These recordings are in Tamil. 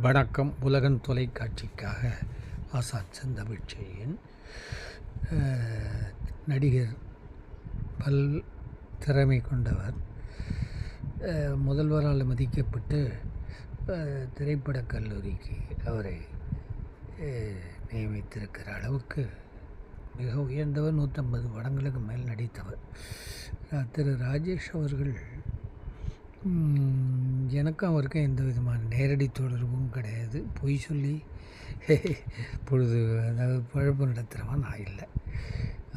வணக்கம் உலகன் தொலைக்காட்சிக்காக ஆசாத் செந்தமிழ்ச்செழியன் நடிகர் பல் திறமை கொண்டவர். முதல்வரால் மதிக்கப்பட்டு திரைப்படக் கல்லூரிக்கு அவரை நியமித்திருக்கிற அளவுக்கு மிக உயர்ந்தவர் நூற்றம்பது படங்களுக்கு மேல் நடித்தவர். திரு. ராஜேஷ் அவர்கள் எனக்கும் அவருக்கும் எந்த விதமான நேரடி தொடர்பும் கிடையாது. பொய் சொல்லி பொழுது அதாவது பழப்பு நடத்துகிறவன் நான் இல்லை.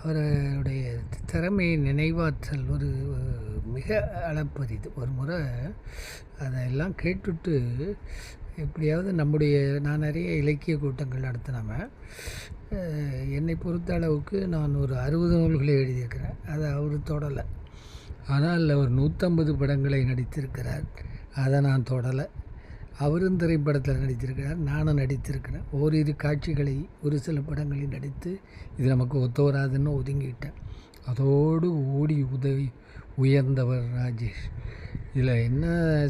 அவருடைய திறமை நினைவாற்றல் ஒரு மிக அளப்பரிது ஒரு முறை அதெல்லாம் கேட்டுட்டு எப்படியாவது நம்முடைய நான் நிறைய இலக்கிய கூட்டங்கள் நடத்தினவன். என்னை பொறுத்த அளவுக்கு நான் ஒரு அறுபது நூல்களை எழுதியிருக்கிறேன். அதை அவர் தொடலை. ஆனால் அவர் நூற்றம்பது படங்களை நடித்திருக்கிறார். அதை நான் தொடலை. அவரும் திரைப்படத்தில் நடித்திருக்கிறார் நானும் நடித்திருக்கிறேன். ஓரிரு காட்சிகளை ஒரு சில படங்களில் நடித்து இது நமக்கு ஒத்து வராதுன்னு ஒதுங்கிட்டேன். அதோடு ஓடி உதவி உயர்ந்தவர் ராஜேஷ். இதில் என்ன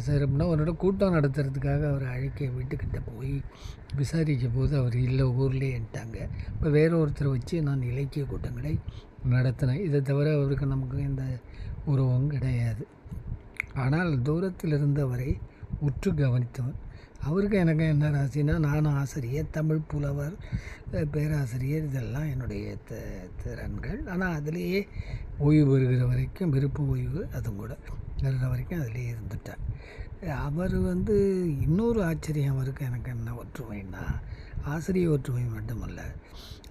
சிறப்புனா அவரோட கூட்டம் நடத்துறதுக்காக அவர் அழைக்க வீட்டுக்கிட்ட போய் விசாரித்த போது அவர் இல்லை ஊர்லேன்ட்டாங்க இப்போ வேற ஒருத்தரை வச்சு நான் இலக்கிய கூட்டங்களை நடத்தினேன். இதை தவிர அவருக்கு நமக்கு எந்த உறவும் கிடையாது. ஆனால் தூரத்தில் இருந்தவரை உற்று கவனித்தவன். அவருக்கு எனக்கு என்ன ராசினா நானும் ஆசிரியர் தமிழ் புலவர் பேராசிரியர் இதெல்லாம் என்னுடைய த திறன்கள். ஆனால் அதிலேயே ஓய்வு பெறுகிற வரைக்கும் விருப்ப ஓய்வு அதுவும் கூட. வருகிற வரைக்கும் அதிலேயே இருந்துட்டேன் அவர் வந்து இன்னொரு ஆச்சரியம் அவருக்கு எனக்கு என்ன ஒற்றுமைன்னா ஆசிரியர் ஒற்றுமை மட்டுமல்ல.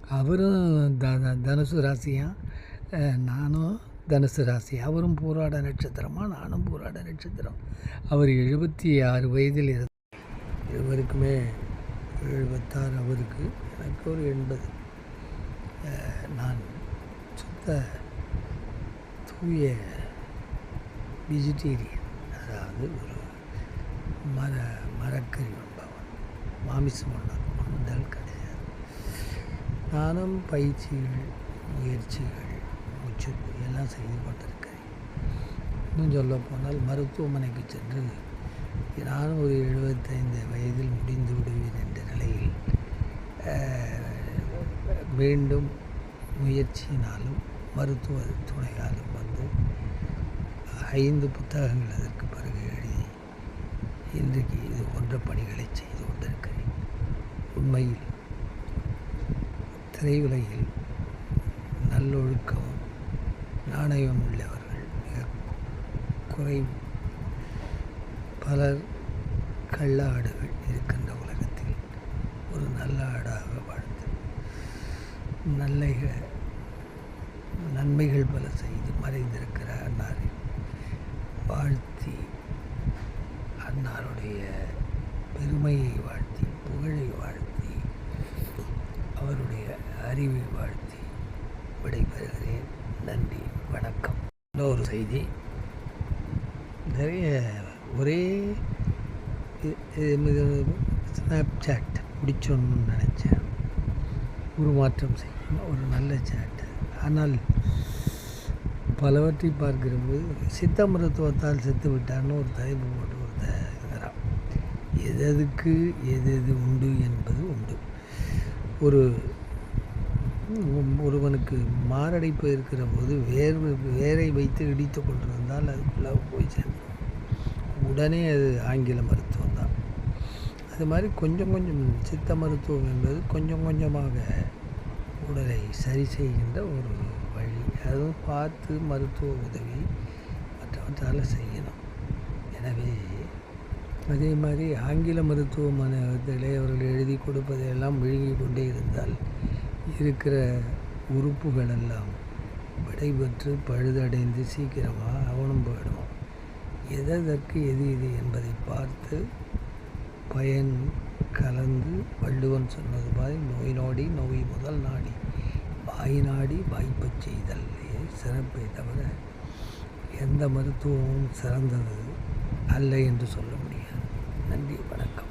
அவரும் த த- தனுசு ராசியாக நானும் தனுசு ராசி. அவரும் போராட நட்சத்திரமா. நானும் போராட நட்சத்திரம். அவர் எழுபத்தி ஆறு வயதில் இருந்த இவருக்குமே எழுபத்தாறு அவருக்கு எனக்கு ஒரு எண்பது. நான் சுத்த தூய வெஜிடேரியன் அதாவது ஒரு மர மரக்கறி உண்பவன் மாமிசம் உண்ண உண்டல் கிடையாது. நானும் பயிற்சிகள் முயற்சிகள் எல்லாம் செய்து கொண்டிருக்கிறேன் இன்னும் சொல்ல போனால் மருத்துவமனைக்கு சென்று நானும் ஒரு எழுபத்தைந்து வயதில் முடிந்து விடுவேன் என்ற நிலையில் மீண்டும் முயற்சியினாலும் மருத்துவ துணையாலும் வந்து ஐந்து புத்தகங்கள் அதற்கு பிறகு எழுதி இன்றைக்கு இது போன்ற பணிகளை செய்து கொண்டிருக்கிறேன். உண்மையில் திரையுலகில் நல்லொழுக்கம் நாணயம் உள்ளவர்கள் மிக குறை பலர் கள்ள ஆடுகள் இருக்கின்ற உலகத்தில் ஒரு நல்ல ஆடாக வாழ்ந்து நல்ல நன்மைகள் பல செய்து மறைந்திருக்கிற அன்னாரை வாழ்த்தி அன்னாருடைய பெருமையை வாழ்த்தி புகழை வாழ்த்தி அவருடைய அறிவை வாழ்த்தி விடைபெறுகிறேன் நன்றி வணக்கம் இன்னொரு செய்தி நிறைய ஒரே ஸ்னாப் சாட் பிடிச்சோன்னு நினச்சேன். உருமாற்றம் செய்யும் ஒரு நல்ல சாட் ஆனால் பலவற்றை பார்க்கிற போது சித்த மருத்துவத்தால் செத்து விட்டான்னு ஒரு தலைப்பு போட்டு ஒரு தரான் எது எதுக்கு எது எது உண்டு என்பது உண்டு. ஒரு ஒருவனுக்கு மாரடைப்பு இருக்கிற போது வேர் வேரை வைத்து இடித்து கொண்டிருந்தால் அதுக்குள்ளே போய் சேர்ந்துடும் உடனே அது ஆங்கில மருத்துவம் தான். அது மாதிரி கொஞ்சம் கொஞ்சம் சித்த மருத்துவம் என்பது கொஞ்சம் கொஞ்சமாக உடலை சரி செய்கின்ற ஒரு வழி. அதுவும் பார்த்து மருத்துவ உதவி மற்றவற்றால் செய்யணும். எனவே அதே மாதிரி ஆங்கில மருத்துவமனை அவர்கள் எழுதி கொடுப்பதையெல்லாம் விழுங்கி கொண்டே இருந்தால் இருக்கிற உறுப்புகள் எல்லாம் விடைபெற்று பழுதடைந்து சீக்கிரமாக அவனும் போயிடும் எதற்கு எது இது என்பதை பார்த்து பயன் கலந்து வள்ளுவன் சொன்னது மாதிரி நோய் நாடி நோய் முதல் நாடி வாய் நாடி வாய்ப்பச் செய்தல் சிறப்பை தவிர எந்த மருத்துவமும் சிறந்தது அல்ல என்று சொல்ல முடியாது. நன்றி வணக்கம்.